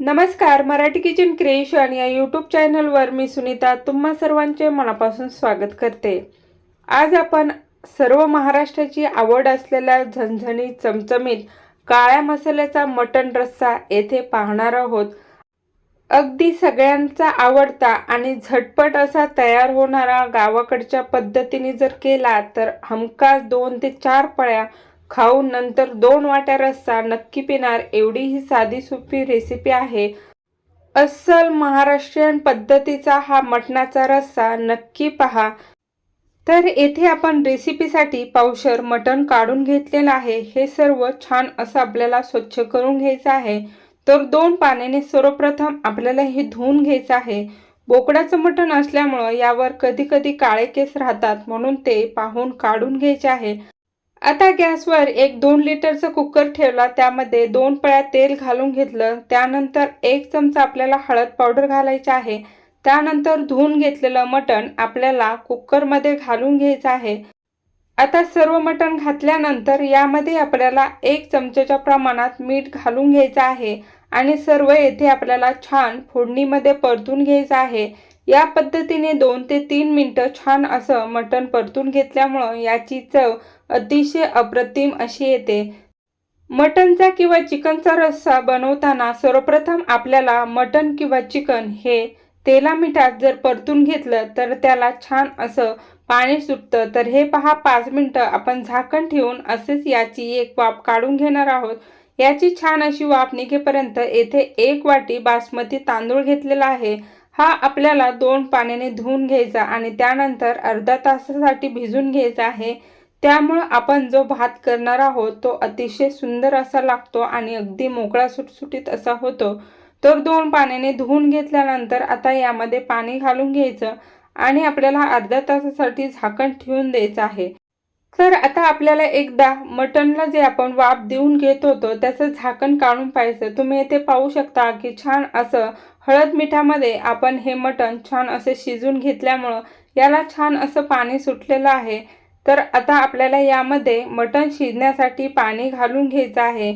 नमस्कार Marathi kitchen creation या YouTube चॅनलवर मी सुनीता तुम्हा सर्वांचे मनापासून स्वागत करते. आज आपण सर्व महाराष्ट्राची आवड असलेल्या झणझणी चमचमीत काळ्या मसाल्याचा मटण रस्सा येथे पाहणार आहोत. अगदी सगळ्यांचा आवडता आणि झटपट असा तयार होणारा गावाकडच्या पद्धतीने जर केला तर हमखास दोन ते चार पळ्या खाऊन नंतर दोन वाट्या रस्सा नक्की पिणार एवढी ही साधी सोपी रेसिपी आहे. अस्सल महाराष्ट्रीयन पद्धतीचा हा मटणाचा रस्सा नक्की पहा. तर येथे आपण रेसिपीसाठी पावशर मटण काढून घेतलेलं आहे. हे सर्व छान असं आपल्याला स्वच्छ करून घ्यायचं आहे. तर दोन पाण्याने सर्वप्रथम आपल्याला हे धुवून घ्यायचं आहे. बोकडाचं मटण असल्यामुळं यावर कधी कधी काळे केस राहतात म्हणून ते पाहून काढून घ्यायचे आहे. आता गॅसवर एक दोन लिटरचा कुकर ठेवला त्यामध्ये दोन पळ्या तेल घालून घेतलं त्यानंतर एक चमचा आपल्याला हळद पावडर घालायचा आहे त्यानंतर धुवून घेतलेलं मटण आपल्याला कुकरमध्ये घालून घ्यायचं आहे. आता सर्व मटण घातल्यानंतर यामध्ये आपल्याला एक चमच्याच्या प्रमाणात मीठ घालून घ्यायचं आहे आणि सर्व येथे आपल्याला छान फोडणीमध्ये परतून घ्यायचं आहे. या पद्धतीने दोन ते तीन मिनटं छान असं मटण परतून घेतल्यामुळं याची चव अतिशय अप्रतिम अशी येते. मटनचा किंवा चिकनचा रस्सा बनवताना सर्वप्रथम आपल्याला मटन किंवा चिकन हे तेला मिठात जर परतून घेतलं तर त्याला छान असं पाणी सुटतं. तर हे पहा पाच मिनटं आपण झाकण ठेवून असेच याची एक वाफ काढून घेणार आहोत. याची छान अशी वाफ निघेपर्यंत येथे एक वाटी बासमती तांदूळ घेतलेला आहे. हा आपल्याला दोन पाण्याने धुवून घ्यायचा आणि त्यानंतर अर्धा तासासाठी भिजून घ्यायचा आहे. त्यामुळं आपण जो भात करणार आहोत तो अतिशय सुंदर असा लागतो आणि अगदी मोकळा सुटसुटीत असा होतो. तर दोन पाण्याने धुवून घेतल्यानंतर आता यामध्ये पाणी घालून घ्यायचं आणि आपल्याला अर्ध्या तासासाठी झाकण ठेवून द्यायचं आहे. तर आता आपल्याला एकदा मटनला जे आपण वाफ देऊन घेत होतो त्याचं झाकण काढून पाहायचं. तुम्ही येथे पाहू शकता की छान असं हळद मिठामध्ये आपण हे मटण छान असे शिजून घेतल्यामुळं याला छान असं पाणी सुटलेलं आहे. तर आता आपल्याला यामध्ये मटण शिजण्यासाठी पाणी घालून घ्यायचं आहे.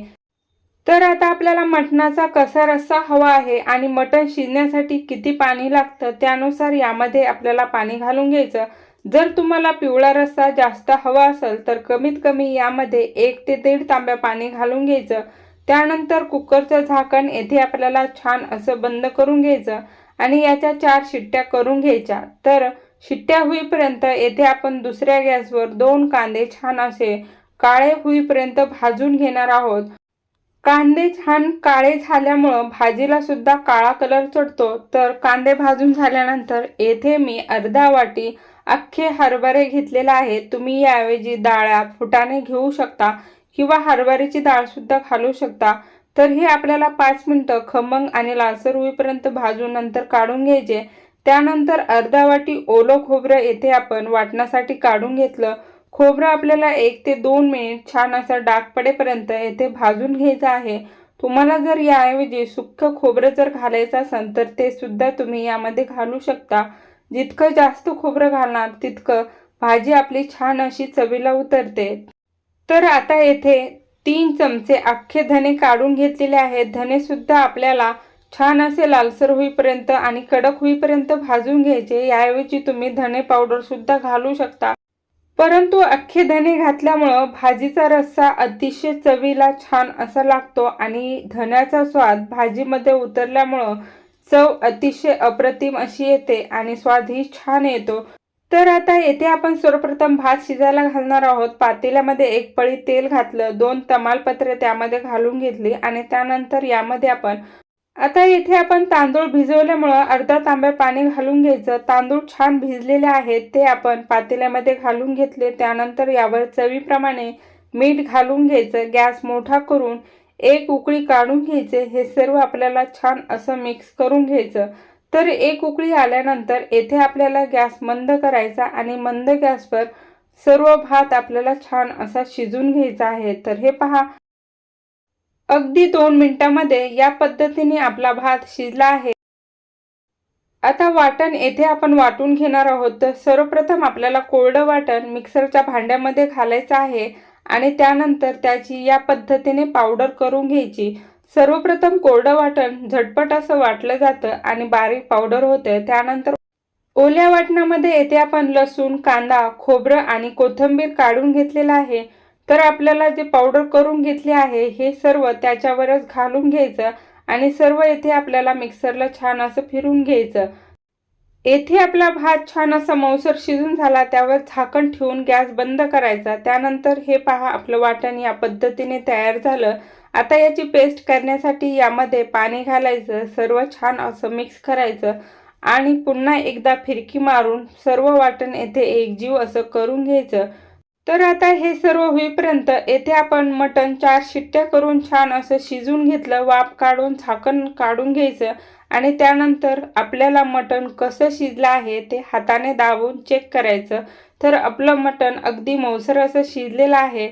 तर आता आपल्याला मटणाचा कसा रस्सा हवा आहे आणि मटण शिजण्यासाठी किती पाणी लागतं त्यानुसार यामध्ये आपल्याला पाणी घालून घ्यायचं. जर तुम्हाला पिवळा रस्सा जास्त हवा असेल तर कमीत कमी यामध्ये एक ते दीड तांब्या पाणी घालून घ्यायचं. त्यानंतर कुकरचं झाकण येथे आपल्याला छान असं बंद करून घ्यायचं आणि याच्या चार शिट्ट्या करून घ्यायच्या. तर शिट्ट्या होईपर्यंत येथे आपण दुसऱ्या गॅसवर दोन कांदे छान असे काळे होईपर्यंत भाजून घेणार आहोत. कांदे छान काळे झाल्यामुळं भाजीला सुद्धा काळा कलर चढतो. तर कांदे भाजून झाल्यानंतर येथे मी अर्धा वाटी अख्खे हरभरे घेतलेला आहे तुम्ही याऐवजी डाळ्या फुटाने घेऊ शकता किंवा हरभऱ्याची डाळ सुद्धा घालू शकता. तर हे आपल्याला पाच मिनटं खमंग आणि लालसर होईपर्यंत भाजून नंतर काढून घ्यायचे. त्यानंतर अर्धा वाटी ओलं खोबरं येथे आपण वाटण्यासाठी काढून घेतलं. खोबरं आपल्याला एक ते दोन मिनिट छान असं डाग पडेपर्यंत येथे भाजून घ्यायचं आहे. तुम्हाला जर याऐवजी सुक्क खोबरं जर घालायचं असेल तर ते सुद्धा तुम्ही यामध्ये घालू शकता. जितकं जास्त खोबरं घालणार तितकं भाजी आपली छान अशी चवीला उतरते. तर आता येथे तीन चमचे अख्खे धने काढून घेतलेले आहेत. धनेसुद्धा आपल्याला छान असे लालसर होईपर्यंत आणि कडक होईपर्यंत भाजून घ्यायचे. याऐवजी तुम्ही धने पावडर सुद्धा घालू शकता. परंतु अख्खे धने घातल्यामुळं भाजीचा रस्सा अतिशय चवीला छान असा लागतो आणि धण्याचा स्वाद भाजीमध्ये उतरल्यामुळं चव अतिशय अप्रतिम अशी येते आणि स्वादही छान येतो. तर आता येथे आपण सर्वप्रथम भात शिजायला घालणार आहोत. पातेल्यामध्ये एक पळी तेल घातलं दोन तमालपत्रे त्यामध्ये घालून घेतली आणि त्यानंतर यामध्ये आपण आता येथे आपण तांदूळ भिजवल्यामुळं अर्धा तांब्या पाणी घालून घ्यायचं. तांदूळ छान भिजलेले आहेत ते आपण पातेल्यामध्ये घालून घेतले. त्यानंतर यावर चवीप्रमाणे मीठ घालून घ्यायचं. गॅस मोठा करून एक उकळी काढून घ्यायचे. हे सर्व आपल्याला छान असं मिक्स करून घ्यायचं. तर एक उकळी आल्यानंतर येथे आपल्याला गॅस मंद करायचा आणि मंद गॅसवर सर्व भात आपल्याला छान असा शिजून घ्यायचा आहे. तर हे पहा. अगदी दोन मिनिटामध्ये या पद्धतीने आपला भात शिजला आहे. आता वाटण येथे आपण वाटून घेणार आहोत. तर सर्वप्रथम आपल्याला कोरडं वाटण मिक्सरच्या भांड्यामध्ये घालायचं आहे आणि त्यानंतर त्याची या पद्धतीने पावडर करून घ्यायची. सर्वप्रथम कोरडं वाटण झटपट असं वाटलं जातं आणि बारीक पावडर होते. त्यानंतर ओल्या वाटणामध्ये येथे आपण लसूण कांदा खोबरं आणि कोथिंबीर काढून घेतलेलं आहे. तर आपल्याला जे पावडर करून घेतले आहे हे सर्व त्याच्यावरच घालून घ्यायचं आणि सर्व येथे आपल्याला मिक्सरला छान असं फिरून घ्यायचं. येथे आपला भात छान असा मौसर शिजून झाला त्यावर झाकण ठेवून गॅस बंद करायचा. त्यानंतर हे पहा आपलं वाटण या पद्धतीने तयार झालं. आता याची पेस्ट करण्यासाठी यामध्ये पाणी घालायचं सर्व छान असं मिक्स करायचं आणि पुन्हा एकदा फिरकी मारून सर्व वाटण येथे एकजीव असं करून घ्यायचं. तर आता हे सर्व होईपर्यंत येथे आपण मटण चार शिट्ट्या करून छान असं शिजून घेतलं वाफ काढून झाकण काढून घ्यायचं आणि त्यानंतर आपल्याला मटण कसं शिजलं आहे ते हाताने दाबून चेक करायचं. तर आपलं मटण अगदी मौसर असं शिजलेलं आहे.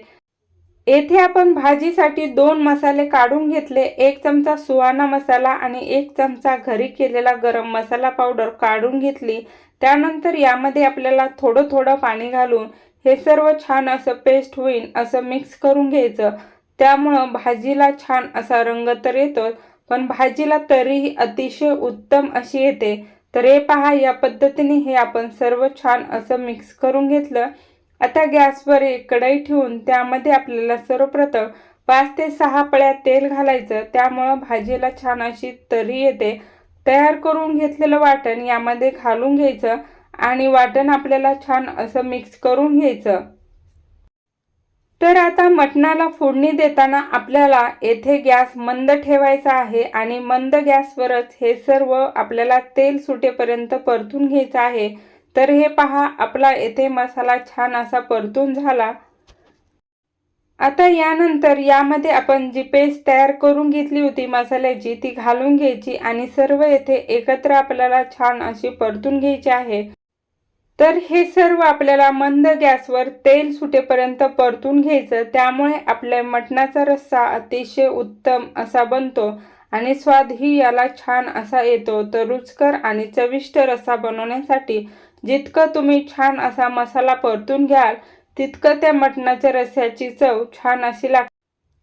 येथे आपण भाजीसाठी दोन मसाले काढून घेतले. एक चमचा सुहाना मसाला आणि एक चमचा घरी केलेला गरम मसाला पावडर काढून घेतली. त्यानंतर यामध्ये आपल्याला थोडं थोडं पाणी घालून हे सर्व छान असं पेस्ट होईल असं मिक्स करून घ्यायचं. त्यामुळं भाजीला छान असा रंग तर येतो पण भाजीला तरीही अतिशय उत्तम अशी येते. तर हे पहा या पद्धतीने हे आपण सर्व छान असं मिक्स करून घेतलं. आता गॅसवर एक कढई ठेवून त्यामध्ये आपल्याला सर्वप्रथम पाच ते सहा पळ्या तेल घालायचं. त्यामुळं भाजीला छान अशी तरी येते. तयार करून घेतलेलं वाटण यामध्ये घालून घ्यायचं. आणि वाटण आपल्याला छान असं मिक्स करून घ्यायचं. तर आता मटणाला फोडणी देताना आपल्याला येथे गॅस मंद ठेवायचा आहे आणि मंद गॅसवरच हे सर्व आपल्याला तेल सुटेपर्यंत परतून घ्यायचं आहे. तर हे पहा आपला येथे मसाला छान असा परतून झाला. आता यानंतर यामध्ये आपण जी पेस्ट तयार करून घेतली होती मसाल्याची ती घालून घ्यायची आणि सर्व येथे एकत्र आपल्याला छान अशी परतून घ्यायची आहे. तर हे सर्व आपल्याला मंद गॅसवर तेल सुटेपर्यंत परतून घ्यायचं. त्यामुळे आपल्या मटणाचा रस्सा अतिशय उत्तम असा बनतो आणि स्वादही याला छान असा येतो. तर रुचकर आणि चविष्ट रस्सा बनवण्यासाठी जितकं तुम्ही छान असा मसाला परतून घ्याल तितकं त्या मटणाच्या रस्स्याची चव छान अशी लागते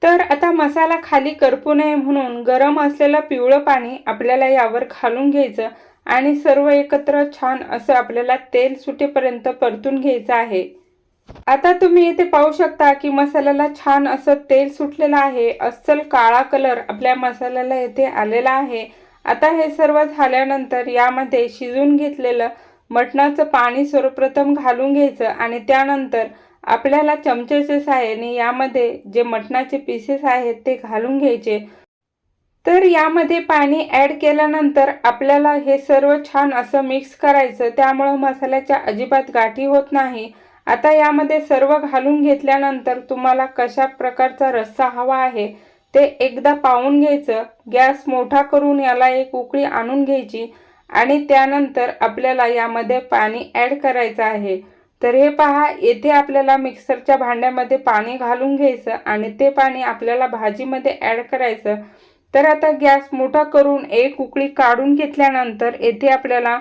तर आता मसाला खाली करपू नये म्हणून गरम असलेलं पिवळं पाणी आपल्याला यावर घालून घ्यायचं. आणि सर्व एकत्र छान असं आपल्याला तेल सुटेपर्यंत परतून घ्यायचं आहे. आता तुम्ही इथे पाहू शकता की मसाल्याला छान असं तेल सुटलेलं आहे. अस्सल काळा कलर आपल्या मसाल्याला येथे आलेला आहे. आता हे सर्व झाल्यानंतर यामध्ये शिजून घेतलेलं मटणाचं पाणी सर्वप्रथम घालून घ्यायचं आणि त्यानंतर आपल्याला चमच्याच्या सहाय्याने यामध्ये जे मटणाचे पीसेस आहेत ते घालून घ्यायचे. तर यामध्ये पाणी ॲड केल्यानंतर आपल्याला हे सर्व छान असं मिक्स करायचं. त्यामुळं मसाल्याच्या अजिबात गाठी होत नाही. आता यामध्ये सर्व घालून घेतल्यानंतर तुम्हाला कशा प्रकारचा रस्सा हवा आहे ते एकदा पाहून घ्यायचं. गॅस मोठा करून याला एक उकळी आणून घ्यायची आणि त्यानंतर आपल्याला यामध्ये पाणी ॲड करायचं आहे. तर हे पहा येथे आपल्याला मिक्सरच्या भांड्यामध्ये पाणी घालून घ्यायचं आणि ते पाणी आपल्याला भाजीमध्ये ॲड करायचं. तर आता गॅस मोठा करून एक उकळी काढून घेतल्यानंतर येथे आपल्याला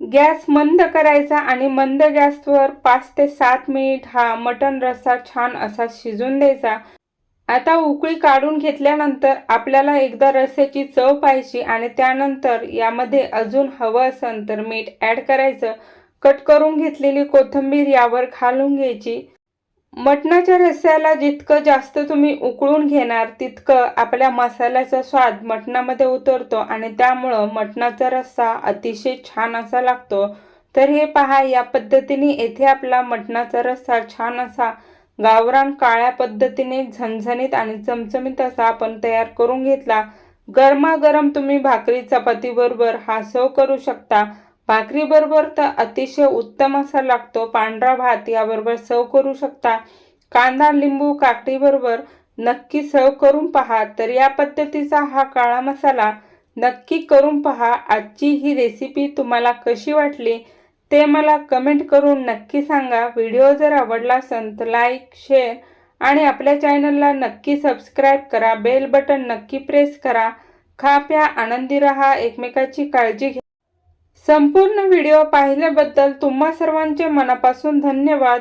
गॅस मंद करायचा आणि मंद गॅसवर पाच ते सात मिनिट हा मटन रस्सा छान असा शिजून द्यायचा. आता उकळी काढून घेतल्यानंतर आपल्याला एकदा रस्स्याची चव पाहिजे आणि त्यानंतर यामध्ये अजून हवं असेल तर मीठ ॲड करायचं. कट करून घेतलेली कोथिंबीर यावर घालून घ्यायची. मटणाच्या रस्स्याला जितकं जास्त तुम्ही उकळून घेणार तितकं आपल्या मसाल्याचा स्वाद मटणामध्ये उतरतो आणि त्यामुळं मटणाचा रस्सा अतिशय छान असा लागतो. तर हे पहा या पद्धतीने येथे आपला मटणाचा रस्सा छान असा गावरान काळ्या पद्धतीने झणझणीत आणि चमचमीत असा आपण तयार करून घेतला. गरमागरम तुम्ही भाकरी चपातीबरोबर हा सव करू शकता. भाकरीबरोबर तर अतिशय उत्तम असा लागतो. पांढरा भात याबरोबर सर्व करू शकता. कांदा लिंबू काकडीबरोबर नक्की सर्व करून पहा. तर या पद्धतीचा हा काळा मसाला नक्की करून पहा. आजची ही रेसिपी तुम्हाला कशी वाटली ते मला कमेंट करून नक्की सांगा. व्हिडिओ जर आवडला असेल तर लाईक शेअर आणि आपल्या चॅनलला नक्की सबस्क्राईब करा. बेल बटन नक्की प्रेस करा. खा प्या आनंदी रहा. एकमेकाची काळजी घ्या. संपूर्ण व्हिडिओ पाहिल्याबद्दल तुम्हा सर्वांचे मनापासून धन्यवाद.